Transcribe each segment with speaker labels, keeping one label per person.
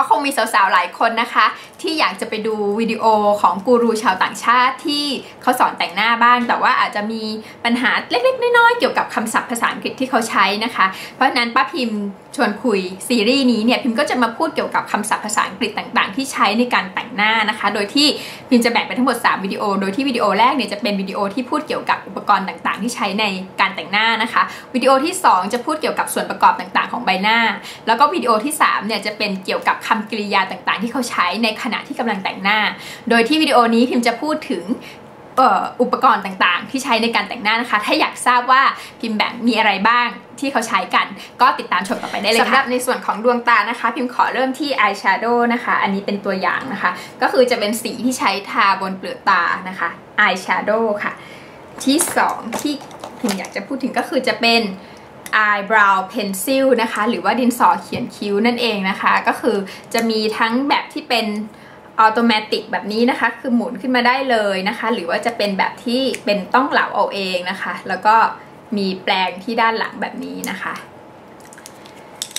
Speaker 1: ก็คงมีสาวๆหลายคนนะคะ ที่อยากจะไปดูวิดีโอของกูรูชาวต่างชาติที่เขาสอนแต่งหน้าบ้าง แต่ว่าอาจจะมีปัญหาเล็กๆน้อยๆเกี่ยวกับคำศัพท์ภาษาอังกฤษที่เขาใช้นะคะ เพราะนั้นป้าพิมพ์ชวนคุยซีรีส์นี้เนี่ยพิมก็จะมาพูดเกี่ยวกับคำศัพท์ภาษาอังกฤษต่าง ๆ ที่ใช้ในการแต่งหน้านะคะ โดยที่พิมจะแบ่งเป็นทั้งหมด 3 วิดีโอ โดยที่วิดีโอแรกเนี่ยจะเป็นวิดีโอที่พูดเกี่ยวกับอุปกรณ์ต่างๆ ที่ใช้ในการแต่งหน้านะคะ วิดีโอที่ 2 จะพูดเกี่ยวกับส่วนประกอบต่างๆ ของใบหน้า แล้วก็วิดีโอที่3เนี่ยจะเป็นเกี่ยวกับคคำกริยาต่างๆ ที่เขาใช้ในขณะที่กำลังแต่งหน้า โดยที่วิดีโอนี้พิมจะพูดถึงอุปกรณ์ต่างๆ ที่ใช้ในการแต่งหน้านะคะ ถ้าอยากทราบว่าพิมแบ่งมีอะไรบ้างที่เขาใช้กัน ก็ติดตามชมต่อไปได้เลยค่ะสำหรับในส่วนของดวงตานะคะ พิมขอเริ่มที่อายแชโดว์นะคะ อันนี้เป็นตัวอย่างนะคะ ก็คือจะเป็นสีที่ใช้ทาบนเปลือกตานะคะอายแชโดว์ค่ะ ที่ 2 ที่พิมอยากจะพูดถึงก็คือจะเป็น eyebrow pencil นะคะ หรือว่าดินสอเขียนคิ้วนั่นเองนะคะ ก็คือจะมีทั้งแบบที่เป็นออโตเมติแบบนี้นะคะ คือหมุนขึ้นมาได้เลยนะคะ หรือว่าจะเป็นแบบที่เป็นต้องเหลาเอาเองนะคะ แล้วก็มีแปลงที่ด้านหลังแบบนี้นะคะ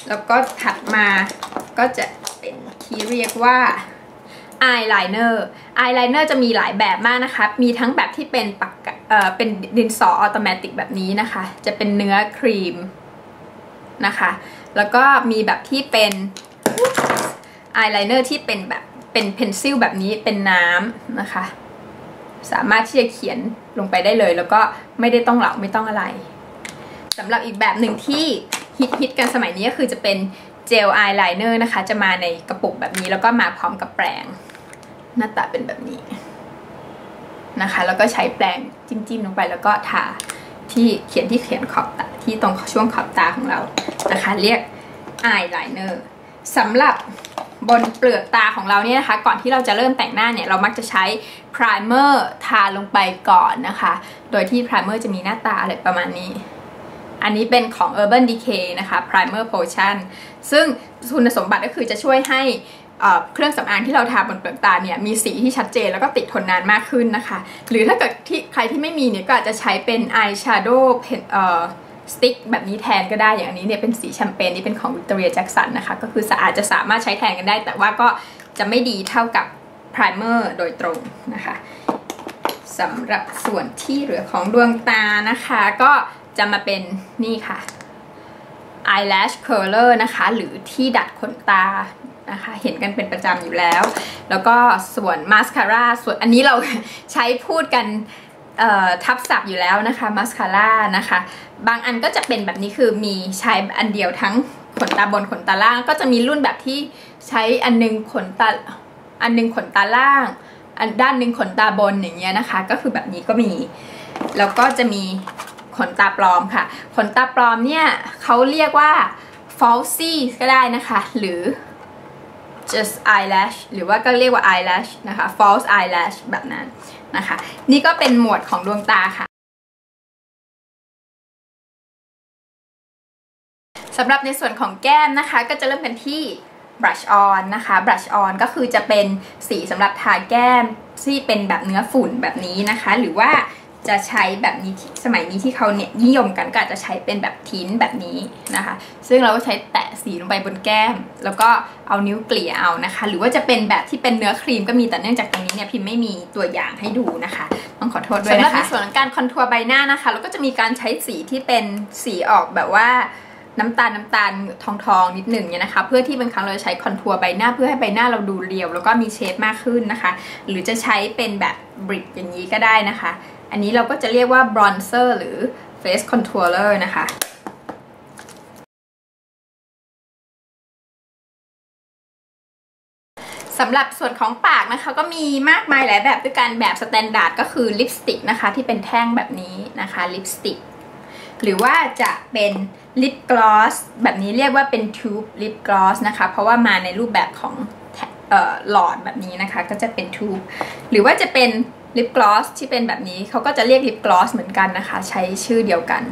Speaker 1: แล้วก็ถัดมาก็จะเป็นที่เรียกว่า อายไลเนอร์อายไลเนอร์จะมีหลายแบบมากนะคะ มีทั้งแบบที่เป็นปากเอ่อเป็นดินสอออโตเมติกแบบนี้นะคะ จะเป็นเนื้อครีมนะคะ แล้วก็มีแบบที่เป็นอายไลเนอร์ที่เป็นแบบเป็นเพนซิลแบบนี้เป็นน้ำนะคะ สามารถที่จะเขียนลงไปได้เลย แล้วก็ไม่ได้ต้องเหลาไม่ต้องอะไรสำหรับอีกแบบหนึ่งที่ฮิตฮิตกันสมัยนี้ก็คือจะเป็นเจลอายไลเนอร์นะคะ จะมาในกระปุกแบบนี้แล้วก็มาพร้อมกับแปรง หน้าตาเป็นแบบนี้นะคะ แล้วก็ใช้แปรงจิ้มๆลงไปแล้วก็ทาที่เขียนที่เขียนขอบตาที่ตรงช่วงขอบตาของเรานะคะ เรียกอายไลเนอร์สำหรับบนเปลือกตาของเราเนี่ยนะคะ ก่อนที่เราจะเริ่มแต่งหน้าเนี่ยเรามักจะใช้พรายเมอร์ทาลงไปก่อนนะคะ โดยที่พรายเมอร์จะมีหน้าตาอะไรประมาณนี้ อันนี้เป็นของ Urban Decay นะคะ Primer Potion ซึ่งคุณสมบัติก็คือจะช่วยให้ เครื่องสำอางที่เราทาบนเปลือกตาเนี่ยมีสีที่ชัดเจนแล้วก็ติดทนนานมากขึ้นนะคะ หรือถ้าเกิดที่ใครที่ไม่มีเนี่ยก็อาจจะใช้เป็น Eye Shadow สติ๊กแบบนี้แทนก็ได้อย่างอันนี้เนี่ยเป็นสีแชมเปญนี่เป็นของ Victoria Jackson นะคะก็คืออาจจะสามารถใช้แทนกันได้ แต่ว่าก็จะไม่ดีเท่ากับไพรเมอร์โดยตรงนะคะสำหรับส่วนที่เหลือของดวงตานะคะ ก็จะมาเป็นนี่ค่ะ eyelash curler นะคะ หรือที่ดัดขนตา นะคะ เห็นกันเป็นประจำอยู่แล้ว แล้วก็ส่วนมาสคาร่าส่วนอันนี้เราใช้พูดกันทับศัพท์อยู่แล้วนะคะมาสคาร่านะคะ บางอันก็จะเป็นแบบนี้คือมีใช้อันเดียวทั้งขนตาบนขนตาล่าง ก็จะมีรุ่นแบบที่ใช้อันนึงขนตาอันนึงขนตาล่าง อันด้านนึงขนตาบนอย่างเงี้ยนะคะ ก็คือแบบนี้ก็มี แล้วก็จะมีขนตาปลอมค่ะ ขนตาปลอมเนี่ยเขาเรียกว่า falsy ก็ได้นะคะ หรือ just eyelash หรือว่าก็เรียกว่า eyelash นะคะ false eyelash แบบนั้นนะคะ นี่ก็เป็นหมวดของดวงตาค่ะสำหรับในส่วนของแก้มนะคะ ก็จะเริ่มกันที่ brush on นะคะ brush on ก็คือจะเป็นสีสำหรับทาแก้มที่เป็นแบบเนื้อฝุ่นแบบนี้นะคะ หรือว่า จะใช้แบบนี้สมัยนี้ที่เขาเนี่ยนิยมกันก็อาจจะใช้เป็นแบบทิ้นแบบนี้นะคะ ซึ่งเราก็ใช้แตะสีลงไปบนแก้ม แล้วก็เอานิ้วเกลี่ยเอานะคะ หรือว่าจะเป็นแบบที่เป็นเนื้อครีมก็มีแต่เนื่องจากตรงนี้เนี่ยพิมไม่มีตัวอย่างให้ดูนะคะต้องขอโทษด้วยนะคะสำหรับในส่วนของการคอนทัวร์ใบหน้านะคะเราก็จะมีการใช้สีที่เป็นสีออกแบบว่า น้ำตาลน้ำตาลทองทองนิดหนึ่งเนี่ยนะคะ เพื่อที่บางครั้งเราจะใช้คอนทัวร์ใบหน้าเพื่อให้ใบหน้าเราดูเรียว แล้วก็มีเชฟมากขึ้นนะคะ หรือจะใช้เป็นแบบบริกอย่างนี้ก็ได้นะคะ อันนี้เราก็จะเรียกว่า bronzer หรือ face controller นะคะสำหรับส่วนของปากนะคะก็มีมากมายหลายแบบด้วยกันแบบสแตนดาร์ดก็คือลิปสติกนะคะที่เป็นแท่งแบบนี้นะคะลิปสติกหรือว่าจะเป็น ลิปกลอสแบบนี้เรียกว่าเป็นทูบลิปกลอสนะคะ เพราะว่ามาในรูปแบบของหลอดแบบนี้นะคะ ก็จะเป็นทูบหรือว่าจะเป็นลิปกลอสที่เป็นแบบนี้เขาก็จะเรียกลิปกลอสเหมือนกันนะคะ ใช้ชื่อเดียวกัน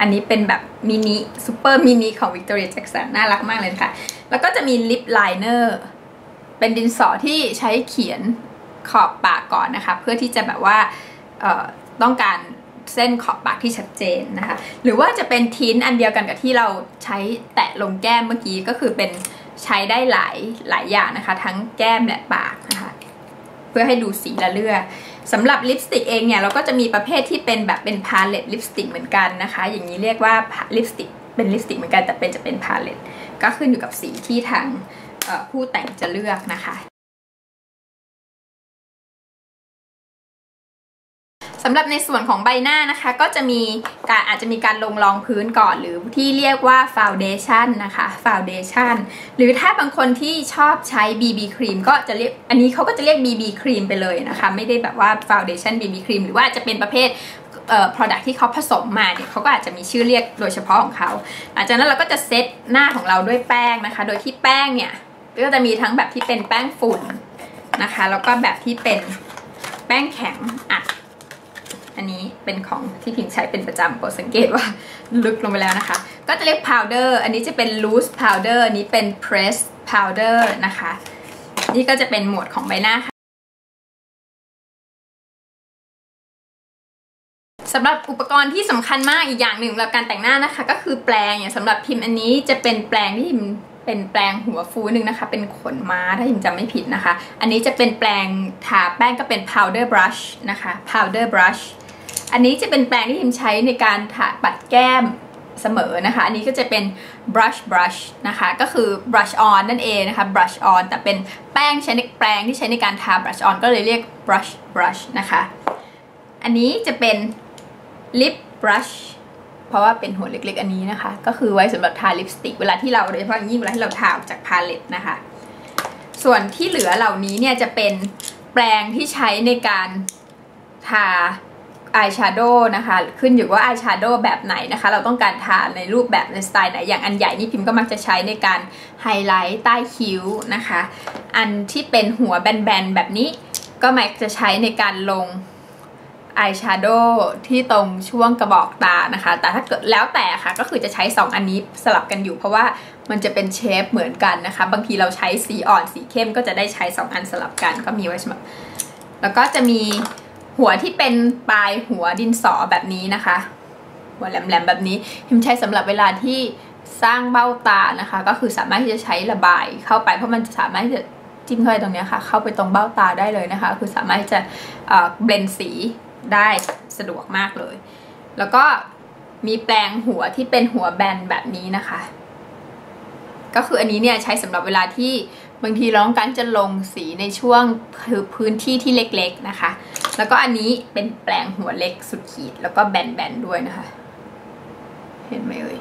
Speaker 1: อันนี้เป็นแบบมินิซูเปอร์มินิของ Victoria Jackson น่ารักมากเลยค่ะ แล้วก็จะมีลิปไลเนอร์เป็นดินสอที่ใช้เขียนขอบปากก่อนนะคะ เพื่อที่จะแบบว่าต้องการ เส้นขอบปากที่ชัดเจนนะคะ หรือว่าจะเป็นทิ้นอันเดียวกันกับที่เราใช้แตะลงแก้มเมื่อกี้ก็คือเป็นใช้ได้หลายหลายอย่างนะคะ ทั้งแก้มและปากนะคะ เพื่อให้ดูสีละเลือสำหรับลิปสติกเองเนี่ยเราก็จะมีประเภทที่เป็นแบบเป็นพาเลตลิปสติกเหมือนกันนะคะ อย่างนี้เรียกว่าลิปสติกเป็นลิปสติกเหมือนกันแต่เป็นจะเป็นพาเลตก็ขึ้นอยู่กับสีที่ทางผู้แต่งจะเลือกนะคะ สำหรับในส่วนของใบหน้านะคะ ก็จะมีการอาจจะมีการลงรองพื้นก่อนหรือที่เรียกว่าฟาวเดชันนะคะฟาวเดชันหรือถ้าบางคนที่ชอบใช้ BB ครีมก็จะเรียกอันนี้เขาก็จะเรียก BB ครีมไปเลยนะคะ ไม่ได้แบบว่าฟาวเดชัน BB ครีมหรือว่าจะเป็นประเภทเอ่อ product ที่เขาผสมมาเนี่ยเขาก็อาจจะมีชื่อเรียกโดยเฉพาะของเขาหลังจากนั้นเราก็จะเซตหน้าของเราด้วยแป้งนะคะ โดยที่แป้งเนี่ยก็จะมีทั้งแบบที่เป็นแป้งฝุ่นนะคะ แล้วก็แบบที่เป็นแป้งแข็งอัด อันนี้เป็นของที่พิมใช้เป็นประจำโปรดสังเกตว่าลึกลงไปแล้วนะคะ ก็จะเรียก powder อันนี้จะเป็น loose powder อันนี้เป็น press powder นะคะ นี่ก็จะเป็นหมวดของใบหน้าค่ะสำหรับอุปกรณ์ที่สำคัญมากอีกอย่างหนึ่งสำหรับการแต่งหน้านะคะ ก็คือแปรงอย่างสำหรับพิมพ์อันนี้จะเป็นแปรงที่พิมเป็นแปรงหัวฟูหนึ่งนะคะ เป็นขนม้าถ้าพิมจำไม่ผิดนะคะ อันนี้จะเป็นแปรงทาแป้งก็เป็น powder brush นะคะ powder brush อันนี้จะเป็นแปรงที่พิมใช้ในการทาปัดแก้มเสมอนะคะ อันนี้ก็จะเป็น brush brush นะคะ ก็คือ brush on นั่นเองนะคะ brush on แต่เป็นแป้งใช้ในแปรงที่ใช้ในการทา brush on ก็เลยเรียก brush brush นะคะ อันนี้จะเป็น lip brush เพราะว่าเป็นหัวเล็กๆ อันนี้นะคะ ก็คือไว้สำหรับทาลิปสติก เวลาที่เราโดยเฉพาะยิ่งเวลาที่เราทาออกจากพาเลตนะคะ ส่วนที่เหลือเหล่านี้เนี่ยจะเป็นแปรงที่ใช้ในการทา อายแชโดว์นะคะขึ้นอยู่ว่าอายแชโดว์แบบไหนนะคะ เราต้องการทาในรูปแบบในสไตล์ไหน อย่างอันใหญ่นี่พิมพ์ก็มักจะใช้ในการไฮไลท์ใต้คิ้วนะคะ อันที่เป็นหัวแบนๆแบบนี้ก็มักจะใช้ในการลงอายแชโดว์ที่ตรงช่วงกระบอกตานะคะ แต่ถ้าเกิดแล้วแต่ค่ะ ก็คือจะใช้ 2 อันนี้สลับกันอยู่ เพราะว่ามันจะเป็นเชฟเหมือนกันนะคะ บางทีเราใช้สีอ่อนสีเข้มก็จะได้ใช้ 2 อันสลับกันก็มีไว้สำหรับแล้วก็จะมี หัวที่เป็นปลายหัวดินสอแบบนี้นะคะ หัวแหลมๆแบบนี้พิมใช้สำหรับเวลาที่สร้างเบ้าตานะคะ ก็คือสามารถที่จะใช้ระบายเข้าไปเพราะมันจะสามารถที่จะจิ้มเข้าไปตรงนี้ค่ะ เข้าไปตรงเบ้าตาได้เลยนะคะ คือสามารถที่จะเบลนสีได้สะดวกมากเลย แล้วก็มีแปรงหัวที่เป็นหัวแบนแบบนี้นะคะ ก็คืออันนี้เนี่ยใช้สำหรับเวลาที่บางทีร้องการจะลงสีในช่วงพื้นที่ที่เล็กๆนะคะ แล้วก็อันนี้เป็นแปลงหัวเล็กสุดขีด แล้วก็แบนๆด้วยนะคะ เห็นไหมเอ่ย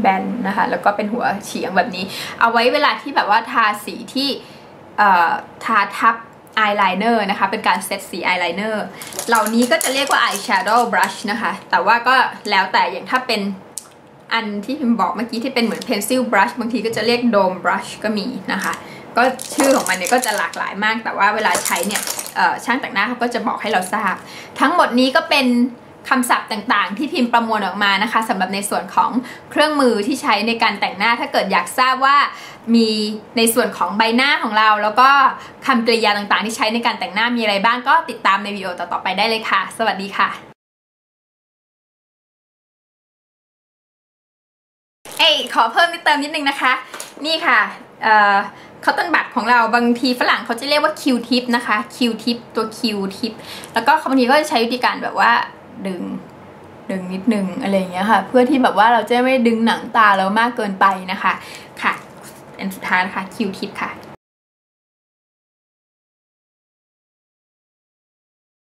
Speaker 1: แบนนะคะ แล้วก็เป็นหัวเฉียงแบบนี้ เอาไว้เวลาที่แบบว่าทาสีที่ทาทับอายไลเนอร์นะคะ เป็นการเซตสีอายไลเนอร์เหล่านี้ก็จะเรียกว่าอายแชโดว์บรัชนะคะ แต่ว่าก็แล้วแต่อย่างถ้าเป็นอันที่พิมบอกเมื่อกี้ที่เป็นเหมือน pencil brush บางทีก็จะเรียก dome brush ก็มีนะคะ ก็ชื่อของมันเนี่ยก็จะหลากหลายมาก แต่ว่าเวลาใช้เนี่ย ช่างแต่งหน้าเขาก็จะบอกให้เราทราบ ทั้งหมดนี้ก็เป็นคำศัพท์ต่างๆ ที่พิมพ์ประมวลออกมานะคะสำหรับในส่วนของเครื่องมือที่ใช้ในการแต่งหน้าถ้าเกิดอยากทราบว่ามีในส่วนของใบหน้าของเรา แล้วก็คำกริยาต่างๆ ที่ใช้ในการแต่งหน้ามีอะไรบ้างก็ติดตามในวิดีโอต่อๆไปได้เลยค่ะ สวัสดีค่ะ เอ้ขอเพิ่มนิดเติมนิดนึงนะคะ นี่ค่ะ เอ่อคาต้นบัตของเราบางทีฝรั่งเขาจะเรียกว่าคิวทิปนะคะคิวทิปตัวคิวทิปแล้วก็บางทีก็จะใช้วิธีการแบบว่าดึงดึงนิดนึงอะไรอย่างเงี้ยค่ะ เพื่อที่แบบว่าเราจะไม่ดึงหนังตาเรามากเกินไปนะคะค่ะอันสุดท้ายนะคะคิวทิปค่ะ